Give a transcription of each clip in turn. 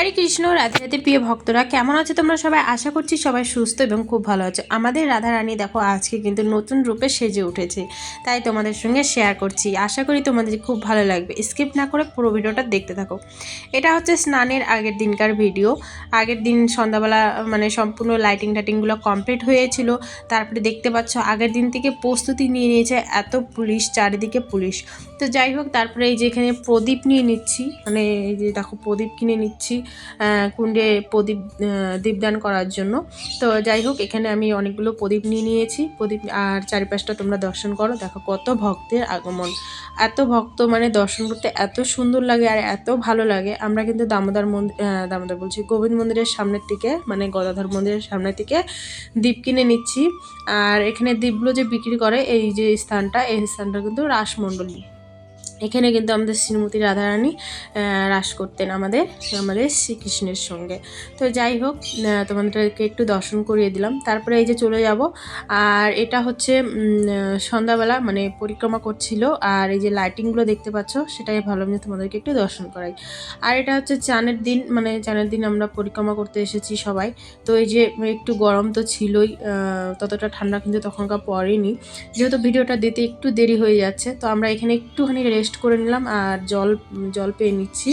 হরে কৃষ্ণ, রাধে রাধে প্রিয় ভক্তরা, কেমন আছো তোমরা সবাই? আশা করছি সবাই সুস্থ এবং খুব ভালো আছো। আমাদের রাধা রানী দেখো, আজকে কিন্তু নতুন রূপে সেজে উঠেছে। তাই তোমাদের সঙ্গে শেয়ার করছি। আশা করি তোমাদের খুব ভালো লাগবে। স্কিপ না করে পুরো ভিডিওটা দেখতে থাকো। এটা হচ্ছে স্নানের আগের দিনকার ভিডিও। আগের দিন সন্ধ্যাবেলা মানে সম্পূর্ণ লাইটিং টাইটিংগুলো কমপ্লিট হয়েছিল। তারপরে দেখতে পাচ্ছ, আগের দিন থেকে প্রস্তুতি নিয়ে নিয়েছে এত পুলিশ, চারিদিকে পুলিশ। তো যাই হোক, তারপরে এই যে এখানে প্রদীপ নিয়ে নিচ্ছি। মানে এই যে দেখো, প্রদীপ কিনে নিচ্ছি। কুণ্ডে প্রদীপ দীপদান করার জন্য। তো যাই হোক, এখানে আমি অনেকগুলো প্রদীপ নিয়ে নিয়েছি। প্রদীপ, আর চারিপাশটা তোমরা দর্শন করো। দেখো কত ভক্তের আগমন। এত ভক্ত মানে দর্শন করতে এত সুন্দর লাগে আর এত ভালো লাগে। আমরা কিন্তু দামোদর মন্দির দামোদর বলছি, গোবিন্দ মন্দিরের সামনের দিকে মানে গদাধর মন্দিরের সামনের দিকে দ্বীপ কিনে নিচ্ছি। আর এখানে দ্বীপগুলো যে বিক্রি করে, এই যে স্থানটা, এই স্থানটা কিন্তু রাসমণ্ডলী। এখানে কিন্তু আমাদের শ্রীমতী রাধারানী রাস করতেন আমাদের আমাদের শ্রীকৃষ্ণের সঙ্গে। তো যাই হোক তোমাদেরকে একটু দর্শন করিয়ে দিলাম। তারপরে এই যে চলে যাব, আর এটা হচ্ছে সন্ধ্যাবেলা মানে পরিক্রমা করছিল, আর এই যে লাইটিংগুলো দেখতে পাচ্ছ, সেটাই ভালো আমি তোমাদেরকে একটু দর্শন করাই। আর এটা হচ্ছে চানের দিন মানে চানের দিন আমরা পরিক্রমা করতে এসেছি সবাই। তো এই যে একটু গরম তো ছিলই ততটা ঠান্ডা কিন্তু তখনকার পড়েনি যেহেতু ভিডিওটা দিতে একটু দেরি হয়ে যাচ্ছে, তো আমরা এখানে একটুখানি রেস্ট করে নিলাম আর জল জল পেয়ে নিচ্ছি।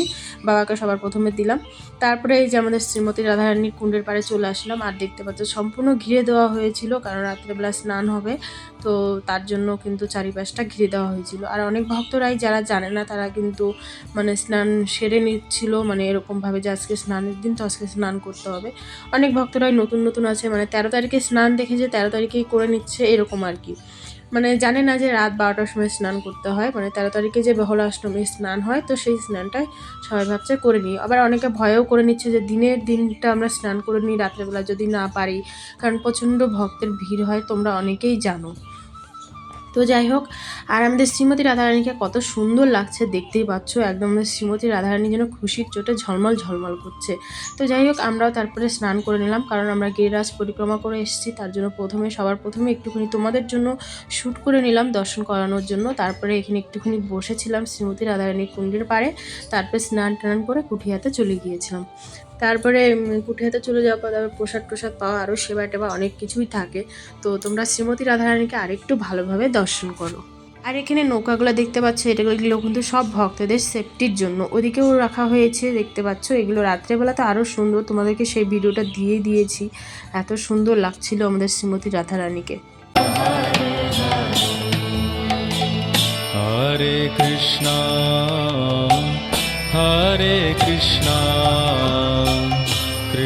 বাবাকে সবার প্রথমে দিলাম। তারপরে এই যে আমাদের শ্রীমতী রাধারানীর কুণ্ডের পাড়ে চলে আসলাম। আর দেখতে পাচ্ছ, সম্পূর্ণ ঘিরে দেওয়া হয়েছিল, কারণ রাত্রেবেলা স্নান হবে। তো তার জন্য কিন্তু চারিপাশটা ঘিরে দেওয়া হয়েছিল। আর অনেক ভক্তরাই যারা জানে না, তারা কিন্তু মানে স্নান সেরে নিচ্ছিল। মানে এরকমভাবে যে আজকে স্নানের দিন, তো আজকে স্নান করতে হবে। অনেক ভক্তরাই নতুন নতুন আছে। মানে তেরো তারিখে স্নান দেখে যে তেরো তারিখেই করে নিচ্ছে, এরকম আর কি। মানে জানে না যে রাত বারোটার সময় স্নান করতে হয় মানে তেরো তারিখে যে বহলা অষ্টমী স্নান হয়, তো সেই স্নানটাই সবাই ভাবছে করে নিই। আবার অনেকে ভয়ও করে নিচ্ছে যে দিনের দিনটা আমরা স্নান করে নিই, রাত্রেবেলা যদি না পারি, কারণ প্রচণ্ড ভক্তের ভিড় হয়, তোমরা অনেকেই জানো। তো যাই হোক, আর আমাদের শ্রীমতী রাধারানীকে কত সুন্দর লাগছে, দেখতেই পাচ্ছ। একদম শ্রীমতী রাধারানী যেন খুশির চোটে ঝলমল ঝলমল করছে। তো যাই হোক, আমরাও তারপরে স্নান করে নিলাম, কারণ আমরা গিরিরাজ পরিক্রমা করে এসেছি, তার জন্য প্রথমে, সবার প্রথমে একটুখানি তোমাদের জন্য শ্যুট করে নিলাম দর্শন করানোর জন্য। তারপরে এখানে একটুখানি বসেছিলাম শ্রীমতী রাধারানীর কুণ্ডের পাড়ে, তারপরে স্নান টান করে কুঠিয়াতে চলে গিয়েছিলাম। তারপরে কুঠিয়াতে চলে যাওয়ার পর তারপর প্রসাদ প্রসাদ পাওয়া আরও সেবা টেবা অনেক কিছুই থাকে। তো তোমরা শ্রীমতী রাধারানীকে আরেকটু ভালোভাবে দর্শন করো। আর এখানে নৌকাগুলো দেখতে পাচ্ছ এটাগুলো কিন্তু সব ভক্তদের সেফটির জন্য। ওদিকেও রাখা হয়েছে, দেখতে পাচ্ছ, এগুলো রাত্রেবেলা তো আরও সুন্দর। তোমাদেরকে সেই ভিডিওটা দিয়ে দিয়েছি। এত সুন্দর লাগছিল আমাদের শ্রীমতী রাধারানীকে। হরে কৃষ্ণ হরে কৃষ্ণ।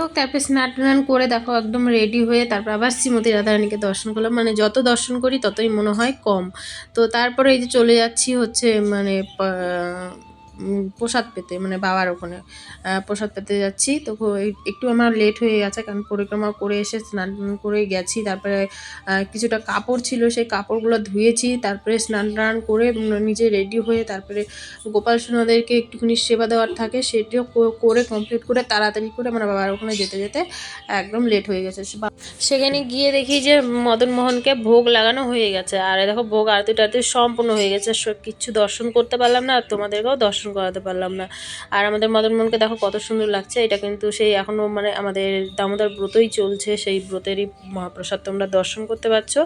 হোক, তারপরে স্নান টান করে দেখো একদম রেডি হয়ে তারপর আবার শ্রীমতী রাধারানীকে দর্শন করলাম। মানে যত দর্শন করি ততই মনে হয় কম। তো তারপরে এই যে চলে যাচ্ছি হচ্ছে মানে প্রসাদ পেতে মানে বাবার ওখানে। প্রসাদ পেতে যাচ্ছি। তো একটু আমার লেট হয়ে গেছে, কারণ পরিক্রমা করে এসে স্নান করে গেছি। তারপরে কিছুটা কাপড় ছিল, সেই কাপড়গুলো ধুয়েছি। তারপরে স্নান টান করে নিজে রেডি হয়ে তারপরে গোপাল সোনাদেরকে একটুখানি সেবা দেওয়ার থাকে, সেটিও করে কমপ্লিট করে তাড়াতাড়ি করে মানে বাবার ওখানে যেতে যেতে একদম লেট হয়ে গেছে। সেখানে গিয়ে দেখি যে মদন মোহনকে ভোগ লাগানো হয়ে গেছে। আর দেখো, ভোগ আরতি টারতি সম্পূর্ণ হয়ে গেছে। কিচ্ছু দর্শন করতে পারলাম না তোমাদেরকেও দর্শন করাতে পারলাম না। আর আমাদের মদন মোহনকে দেখো কত সুন্দর লাগছে। এটা কিন্তু সেই এখনও মানে আমাদের দামোদর ব্রতই চলছে। সেই ব্রতেরই মহাপ্রসাদ তোমরা দর্শন করতে পারছ।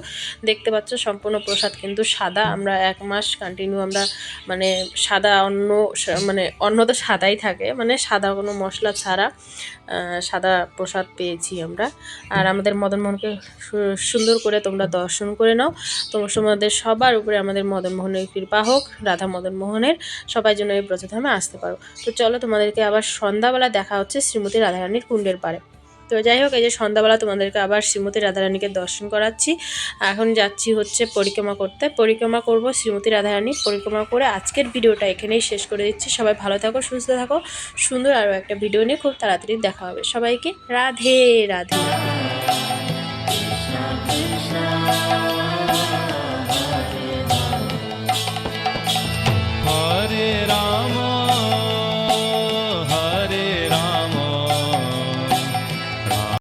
দেখতে পাচ্ছ সম্পূর্ণ প্রসাদ কিন্তু সাদা। আমরা এক মাস কন্টিনিউ আমরা মানে সাদা অন্ন সা- মানে অন্ন তো সাদাই থাকে। মানে সাদা কোনো মশলা ছাড়া সাদা প্রসাদ পেয়েছি আমরা। আর আমাদের মদন মোহনকে সু- সুন্দর করে তোমরা দর্শন করে নাও। তোমার তোমাদের সবার উপরে আমাদের মদন মোহনের কৃপা হোক। রাধা মদন মোহনের। সবাই যেন এই ব্রতধামে আসতে পারো। তো চলো তোমাদেরকে আবার সন্ধ্যাবেলা দেখা হচ্ছে শ্রীমতী রাধারানীর কুণ্ডের পাড়ে তো যাই হোক, এই যে সন্ধ্যাবেলা তোমাদেরকে আবার শ্রীমতী রাধারানীকে দর্শন করাচ্ছি। এখন যাচ্ছি হচ্ছে পরিক্রমা করতে। পরিক্রমা করব শ্রীমতী রাধারানী পরিক্রমা করে আজকের ভিডিওটা এখানেই শেষ করে দিচ্ছি। সবাই ভালো থাকো, সুস্থ থাকো। সুন্দর আরও একটা ভিডিও নিয়ে খুব তাড়াতাড়ি দেখা হবে। সবাইকে রাধে রাধে।